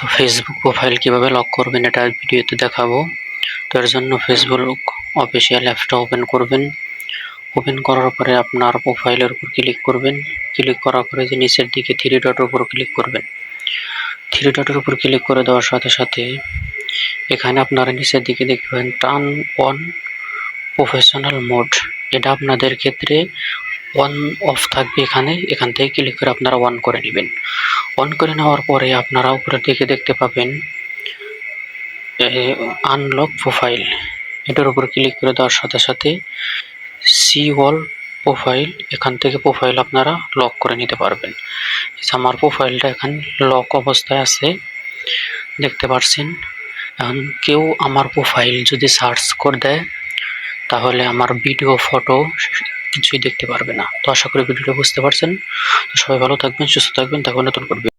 তো Facebook profile কীভাবে lock করবেন এটা ভিডিওতে দেখাবো। তো এর জন্য ফেসবুক অফিসিয়াল অ্যাপটা ওপেন করবেন। ওপেন করার পরে আপনার প্রোফাইলের উপর ক্লিক করবেন। ক্লিক করার পরে যে নিচের দিকে থ্রি ডটের উপর ক্লিক করবেন। থ্রি ডটের উপর ক্লিক করে দেওয়ার সাথে সাথে এখানে আপনারা নিচের দিকে দেখবেন টার্ন অন প্রফেশনাল মোড এটা আপনাদের ক্ষেত্রে অন অফ থাকবে এখানে। এখান থেকে ক্লিক করে আপনারা অন করে নেবেন। অন করে নেওয়ার পরে আপনারা উপরের দিকে দেখতে পাবেন। আনলক প্রোফাইল এটার উপর ক্লিক করে দেওয়ার সাথে সাথে সি ওয়াল প্রোফাইল এখান থেকে প্রোফাইল আপনারা লক করে নিতে পারবেন। আমার প্রোফাইলটা এখন লক অবস্থায় আছে, দেখতে পাচ্ছেন এখন কেউ আমার প্রোফাইল যদি সার্চ করে দেয়, তাহলে আমার ভিডিও ফটো কিছুই দেখতে পারবে না। তো আশা করি ভিডিওটা বুঝতে পারছেন। তো সবাই ভালো থাকবেন, সুস্থ থাকবেন তখন নতুন করবে